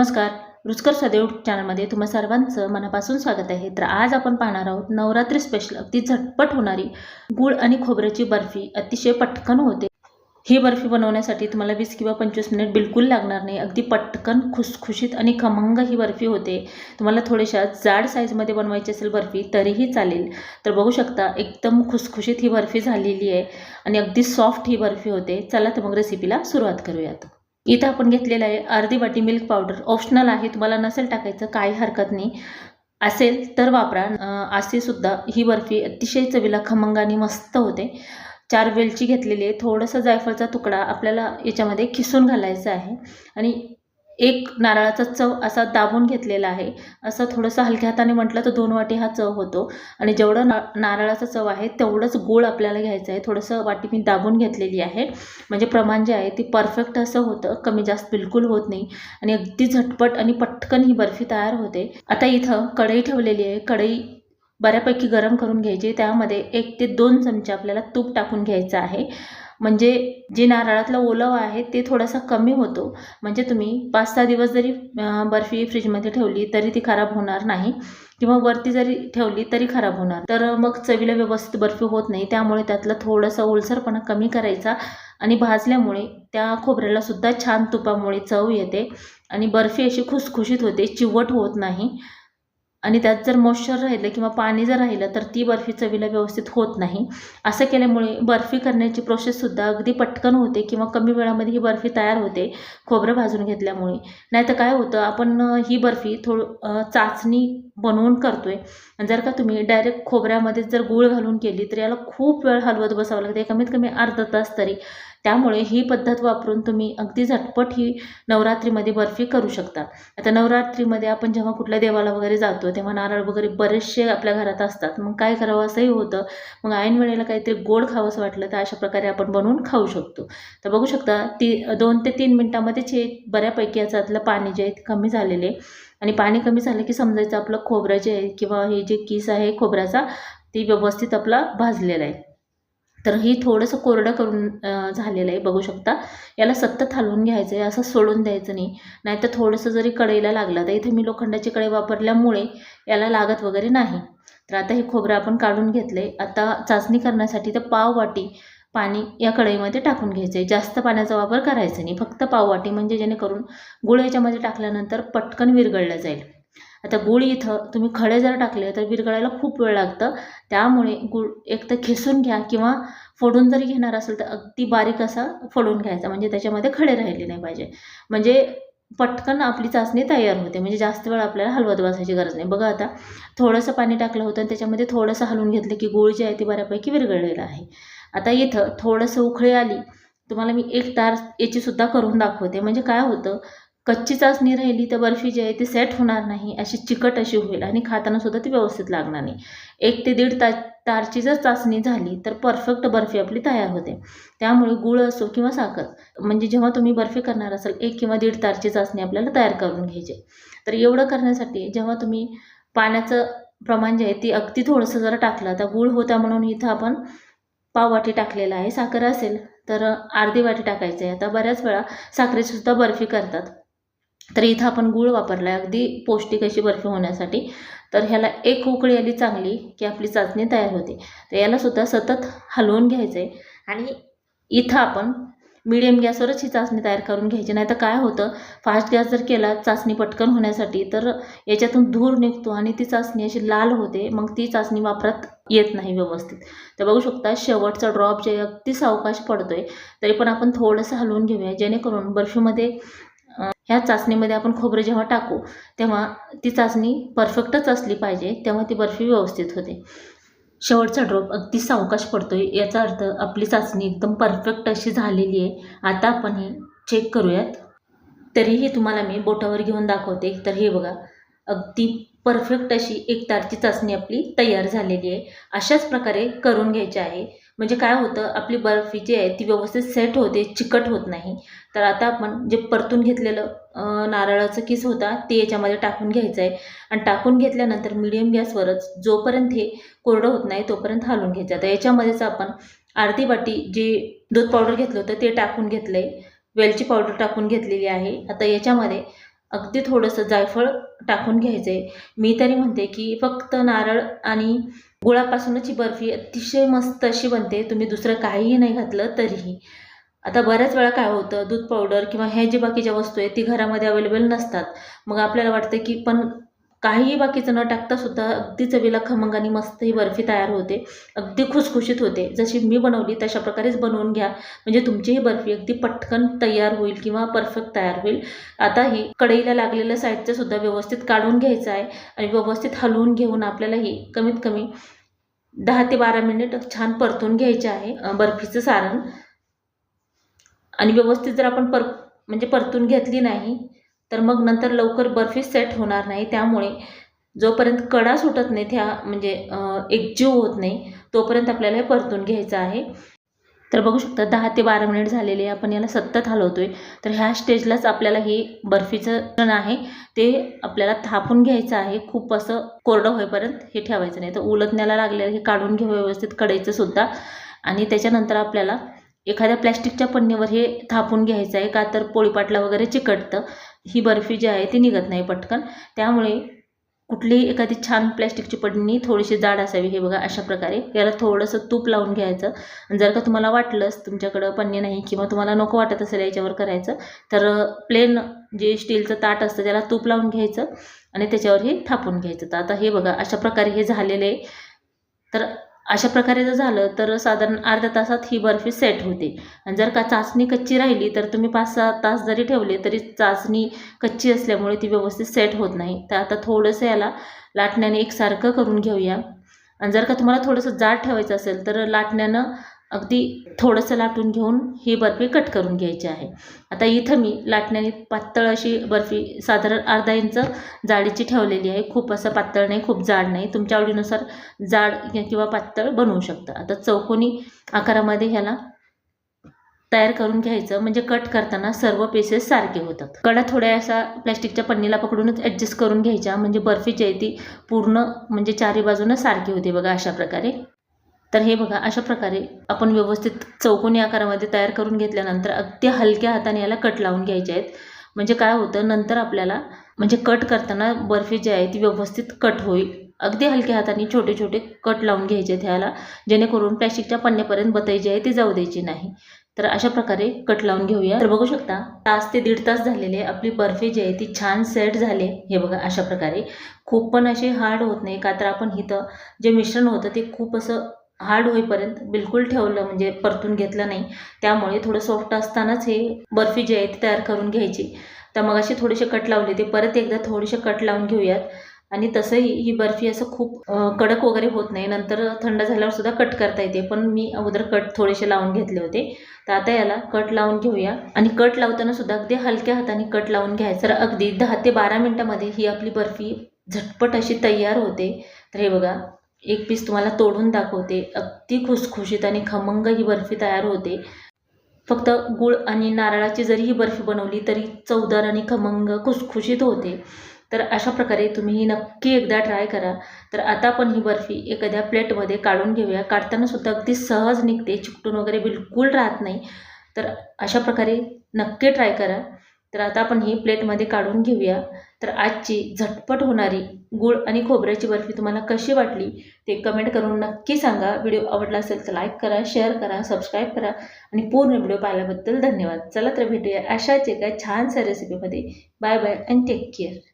नमस्कार रुचकर सदैव चॅनलमध्ये तुम्हा सर्वांचं मनापासून स्वागत आहे. तर आज आपण पाहणार आहोत नवरात्री स्पेशल अगदी झटपट होणारी गूळ आणि खोबऱ्याची बर्फी. अतिशय पटकन होते. ही बर्फी बनवण्यासाठी तुम्हाला वीस किंवा पंचवीस मिनिट बिलकुल लागणार नाही. अगदी पटकन खुसखुशीत आणि खमंग ही बर्फी होते. तुम्हाला थोड्याशा जाड साईजमध्ये बनवायची असेल बर्फी तरीही चालेल. तर बघू शकता एकदम खुसखुशीत ही बर्फी झालेली आहे आणि अगदी सॉफ्ट ही बर्फी होते. चला तर मग रेसिपीला सुरुवात करूयात. इथं आपण घेतलेलं आहे अर्धी वाटी मिल्क पावडर ऑप्शनल आहे तुम्हाला नसेल टाकायचं काही हरकत नाही. असेल तर वापरा. अं, असे सुद्धा ही बर्फी अतिशय चवीला खमंग आणि मस्त होते. चार वेलची घेतलेली आहे. थोडंसं जायफळचा तुकडा आपल्याला याच्यामध्ये खिसून घालायचा आहे. आणि एक नारळाचा चव असा दाबून घेतलेला आहे. असं थोडंसं हलक्या हाताने म्हटलं तर दोन वाटी हा चव होतो. आणि जेवढं ना नारळाचा चव आहे तेवढंच गोळ आपल्याला घ्यायचं आहे. थोडंसं वाटी मी दाबून घेतलेली आहे. म्हणजे प्रमाण जे आहे ती परफेक्ट असं होतं. कमी जास्त बिलकुल होत नाही. आणि अगदी झटपट आणि पटकन ही बर्फी तयार होते. आता इथं कढई ठेवलेली आहे. कढई बऱ्यापैकी गरम करून घ्यायची त्यामध्ये एक ते दोन चमचे आपल्याला तूप टाकून घ्यायचं आहे. म्हणजे जे नारळातलं ओलावा आहे ते थोडासा कमी होतो. म्हणजे तुम्ही पाच सहा दिवस जरी बर्फी फ्रीजमध्ये ठेवली तरी ती खराब होणार नाही. किंवा वरती जरी ठेवली तरी खराब होणार. तर मग चवीला व्यवस्थित बर्फी होत नाही. त्यामुळे त्यातलं थोडंसं ओलसरपणा कमी करायचा आणि भाजल्यामुळे त्या खोबऱ्याला सुद्धा छान तुपामुळे चव येते आणि बर्फी अशी खुसखुशीत होते चिवट होत नाही. आणि त्यात जर मॉइश्चर राहिलं किंवा पाणी जर राहिलं तर ती बर्फी चवीला व्यवस्थित होत नाही. असं केल्यामुळे बर्फी करण्याची प्रोसेससुद्धा अगदी पटकन होते किंवा कमी वेळामध्ये ही बर्फी तयार होते खोबरं भाजून घेतल्यामुळे. नाही तर काय होतं आपण ही बर्फी थोडं चाचणी बनवून करतोय. आणि जर का तुम्ही डायरेक्ट खोबऱ्यामध्ये जर गूळ घालून केली तर याला खूप वेळ हलवत बसावं लागते. कमीत कमी अर्धा तास तरी. त्यामुळे ही पद्धत वापरून तुम्ही अगदी झटपट ही नवरात्रीमध्ये बर्फी करू शकता. आता नवरात्रीमध्ये आपण जेव्हा कुठल्या देवाला वगैरे जातो तेव्हा नारळ वगैरे बरेचसे आपल्या घरात असतात. मग काय करावं? असंही होतं. मग ऐन वेळेला काहीतरी गोड खावंसं वाटलं तर अशा प्रकारे आपण बनवून खाऊ शकतो. तर बघू शकता ती दोन ते तीन मिनटामध्येच हे बऱ्यापैकी याच्यातलं पाणी जे आहे ते कमी झालेले आणि पाणी कमी झालं की समजायचं आपलं खोबरं जे आहे किंवा हे जे किस आहे खोबऱ्याचा ती व्यवस्थित आपला भाजलेला आहे. तर ही थोडंसं कोरडं करून झालेलं आहे बघू शकता. याला सतत हलवून घ्यायचं आहे असं सोडून द्यायचं नाही. नाहीतर थोडंसं जरी कढईला लागलं तर इथे मी लोखंडाची कढई वापरल्यामुळे याला लागत वगैरे नाही. तर आता हे खोबरं आपण काढून घेतलं आहे आता चाचणी करण्यासाठी तर पाव वाटी पाणी या कढईमध्ये टाकून घ्यायचं आहे. जास्त पाण्याचा वापर करायचा नाही. फक्त पाववाटी म्हणजे जेणेकरून गुळ याच्यामध्ये टाकल्यानंतर पटकन विरघळलं जाईल. आता गुळ इथं तुम्ही खडे जर टाकले तर विरघळायला खूप वेळ लागतं. त्यामुळे गुळ एक तर खेसून घ्या किंवा फोडून जरी घेणार असेल तर अगदी बारीक असा फोडून घ्यायचा. म्हणजे त्याच्यामध्ये खडे राहिले नाही पाहिजे. म्हणजे पटकन आपली चाचणी तयार होते. म्हणजे जास्त वेळ आपल्याला हलवत बसायची गरज नाही. बघा आता थोडंसं पाणी टाकलं होतं आणि त्याच्यामध्ये थोडंसं हलवून घेतलं की गुळ जे आहे ते बऱ्यापैकी विरघळलेलं आहे. आता इथं थोडंसं उखळी आली. तुम्हाला मी एक तार याची सुद्धा करून दाखवते. म्हणजे काय होतं? कच्ची चाचणी राहिली तर बर्फी जी आहे ती सेट होणार नाही. अशी चिकट अशी होईल आणि खाताना सुद्धा ती व्यवस्थित लागणार नाही. एक ते दीड ता तारची जर चाचणी झाली तर परफेक्ट बर्फी आपली तयार होते. त्यामुळे गुळ असो किंवा साखर म्हणजे जेव्हा तुम्ही बर्फी करणार असाल एक किंवा दीड तारची चाचणी आपल्याला तयार करून घ्यायची तर एवढं करण्यासाठी जेव्हा तुम्ही पाण्याचं प्रमाण जे आहे ते अगदी थोडंसं जरा टाकलं तर गुळ होता म्हणून इथं आपण पाव वाटी टाकलेला आहे. साखर असेल तर अर्धी वाटी टाकायचं आहे. आता बऱ्याच वेळा साखरेसुद्धा बर्फी करतात. तर इथं आपण गूळ वापरला आहे अगदी पौष्टिक अशी बर्फी होण्यासाठी. तर ह्याला एक उकळी आली चांगली की आपली चाचणी तयार होते. तर यालासुद्धा सतत हलवून घ्यायचं आहे आणि इथं आपण मिडियम गॅसवरच ही चाचणी तयार करून घ्यायची. नाही तर काय होतं? फास्ट गॅस जर केला चाचणी पटकन होण्यासाठी तर याच्यातून धूर निघतो आणि ती चाचणी अशी लाल होते. मग ती चाचणी वापरात येत नाही व्यवस्थित. तर बघू शकता शेवटचा ड्रॉप जे आहे अगदी सावकाश पडतो आहे तरी पण आपण थोडंसं हलवून घेऊया. जेणेकरून बर्फीमध्ये ह्या चाचणीमध्ये आपण खोबरं जेव्हा टाकू तेव्हा ती चाचणी परफेक्टच असली पाहिजे तेव्हा ती बर्फी व्यवस्थित होते. शेवटचा ड्रॉप अगदी सावकाश पडतो आहे याचा अर्थ आपली चाचणी एकदम परफेक्ट अशी झालेली आहे. आता आपण हे चेक करूयात. तरीही तुम्हाला मी बोटावर घेऊन दाखवते. तर हे बघा अगदी परफेक्ट अशी एक तारची चाचणी आपली तयार झालेली आहे. अशाच प्रकारे करून घ्यायची आहे. म्हणजे काय होतं आपली बर्फी जी आहे ती व्यवस्थित सेट होते चिकट होत नाही. तर आता आपण जे परतून घेतलेलं नारळाचं किस होता ते याच्यामध्ये टाकून घ्यायचं आहे आणि टाकून घेतल्यानंतर मिडियम गॅसवरच जोपर्यंत हे कोरडं होत नाही तोपर्यंत हलवून घ्यायचं. आता याच्यामध्येच आपण अर्धी वाटी जे दूध पावडर घेतलं होतं ते टाकून घेतलं आहे वेलची पावडर टाकून घेतलेली आहे. आता याच्यामध्ये अगदी थोडंसं जायफळ टाकून घ्यायचं आहे मी तरी म्हणते की फक्त नारळ आणि गुळापासूनच ही बर्फी अतिशय मस्त अशी बनते. तुम्ही दुसरं काहीही नाही घातलं तरीही. आता बऱ्याच वेळा काय होतं दूध पावडर किंवा ह्या जी बाकीच्या वस्तू आहेत ती घरामध्ये अवेलेबल नसतात. मग आपल्याला वाटतं की पण काहीही बाकीचं न टाकता सुद्धा अगदी चवीला खमंग आणि मस्त ही बर्फी तयार होते. अगदी खुसखुशीत होते. जशी मी बनवली तशा प्रकारेच बनवून घ्या. म्हणजे तुमची ही बर्फी अगदी पटकन तयार होईल किंवा परफेक्ट तयार होईल. आता ही कढईला लागलेलं साईडचं सुद्धा व्यवस्थित काढून घ्यायचं आहे आणि व्यवस्थित हलवून घेऊन आपल्याला ही कमीत कमी दहा ते बारा मिनिट छान परतून घ्यायचे आहे बर्फीचं सारण. आणि व्यवस्थित जर आपण पर म्हणजे परतून घेतली नाही तर मग नंतर लवकर बर्फी सेट होणार नाही. त्यामुळे जोपर्यंत कडा सुटत नाही त्या म्हणजे एकजीव होत नाही तोपर्यंत आपल्याला हे परतून घ्यायचं आहे. तर बघू शकता दहा ते बारा मिनिट झालेले आपण याला सतत हलवतोय. तर ह्या स्टेजलाच आपल्याला हे बर्फीचं सण आहे ते आपल्याला थापून घ्यायचं आहे. खूप असं कोरडं होईपर्यंत हे ठेवायचं नाही. तर उलटण्याला लागलेलं हे काढून घेऊ व्यवस्थित कढईचं सुद्धा. आणि त्याच्यानंतर आपल्याला एखाद्या प्लॅस्टिकच्या पन्नीवर हे थापून घ्यायचं आहे का तर पोळीपाटला वगैरे चिकटतं. ही बर्फी जी आहे ती निघत नाही पटकन. त्यामुळे कुठलीही एखादी छान प्लॅस्टिकची पन्नी थोडीशी जाड असावी हे बघा अशा प्रकारे. याला थोडंसं तूप लावून घ्यायचं. आणि जर का तुम्हाला वाटलंच तुमच्याकडं पन्नी नाही किंवा तुम्हाला नको वाटत असेल याच्यावर करायचं तर प्लेन जे स्टीलचं ताट असतं त्याला तूप लावून घ्यायचं आणि त्याच्यावर हे थापून घ्यायचं. तर आता हे बघा अशा प्रकारे हे झालेले आहे. तर अशा प्रकारे जर झालं तर साधारण अर्ध्या तासात ही बर्फी सेट होते. आणि जर का चाचणी कच्ची राहिली तर तुम्ही पाच सहा तास जरी ठेवले तरी चाचणी कच्ची असल्यामुळे ती व्यवस्थित सेट होत नाही. तर आता थोडंसं याला लाटण्याने एकसारखं करून घेऊया. आणि जर का तुम्हाला थोडंसं जाड ठेवायचं असेल तर लाटण्यानं अगदी थोडंसं लाटून घेऊन ही बर्फी कट करून घ्यायची आहे. आता इथं मी लाटण्याने पातळ अशी बर्फी साधारण अर्धा इंच जाडीची ठेवलेली आहे. खूप असं पातळ नाही खूप जाड नाही. तुमच्या आवडीनुसार जाड किंवा पातळ बनवू शकता. आता चौकोनी आकारामध्ये ह्याला तयार करून घ्यायचं. म्हणजे कट करताना सर्व पीसेस सारखे होतात. कडा थोड्या असा प्लॅस्टिकच्या पन्नीला पकडूनच ॲडजस्ट करून घ्यायच्या. म्हणजे बर्फीची आहे ती पूर्ण म्हणजे चारी बाजूनं सारखी होते बघा अशा प्रकारे. तर हे बघा अशा प्रकारे आपण व्यवस्थित चौकोनी आकारामध्ये तयार करून घेतल्यानंतर अगदी हलक्या हाताने याला कट लावून घ्यायचे आहेत. म्हणजे काय होतं नंतर आपल्याला म्हणजे कट करताना बर्फी जी आहे ती व्यवस्थित कट होईल. अगदी हलक्या हाताने छोटे छोटे कट लावून घ्यायचे आहेत ह्याला जेणेकरून प्लॅस्टिकच्या पन्न्यापर्यंत बताई जी आहे ती जाऊ द्यायची नाही. तर अशा प्रकारे कट लावून घेऊया. तर बघू शकता तास ते दीड तास झालेले आपली बर्फी जी आहे ती छान सेट झाले हे बघा अशा प्रकारे. खूप पण असे हार्ड होत नाही का? तर आपण इथं जे मिश्रण होतं ते खूप असं हार्ड होईपर्यंत बिलकुल ठेवलं म्हणजे परतून घेतलं नाही. त्यामुळे थोडं सॉफ्ट असतानाच हे बर्फी जी आहे ती तयार करून घ्यायची. तर मग असे थोडेसे कट लावले ते परत एकदा थोडेसे कट लावून घेऊयात. आणि तसंही ही बर्फी असं खूप कडक वगैरे होत नाही नंतर थंड झाल्यावर सुद्धा कट करता येते. पण मी अगोदर कट थोडेसे लावून घेतले होते. तर आता याला कट लावून घेऊया. आणि कट लावताना सुद्धा अगदी हलक्या हाताने कट लावून घ्यायचं. तर अगदी दहा ते बारा मिनटामध्ये ही आपली बर्फी झटपट अशी तयार होते. तर हे बघा एक पीस तुम्हाला तोडून दाखवते. अगदी खुसखुशीत आणि खमंग ही बर्फी तयार होते. फक्त गुळ आणि नारळाची जरी ही बर्फी बनवली तरी चवदार आणि खमंग खुसखुशीत होते. तर अशा प्रकारे तुम्ही ही नक्की एकदा ट्राय करा. तर आता आपण ही बर्फी एखाद्या प्लेटमध्ये काढून घेऊया. काढताना सुद्धा अगदी सहज निघते चिकटून वगैरे बिलकुल राहत नाही. तर अशा प्रकारे नक्की ट्राय करा. तर आता आपण ही प्लेटमध्ये काढून घेऊया. तर आजची झटपट होणारी गुळ आणि खोबऱ्याची बर्फी तुम्हाला कशी वाटली ते कमेंट करून नक्की सांगा. व्हिडिओ आवडला असेल तर लाईक करा शेअर करा सबस्क्राईब करा आणि पूर्ण व्हिडिओ पाहिल्याबद्दल धन्यवाद. चला तर भेटूया अशाच एका छानशा रेसिपीमध्ये bye bye and take care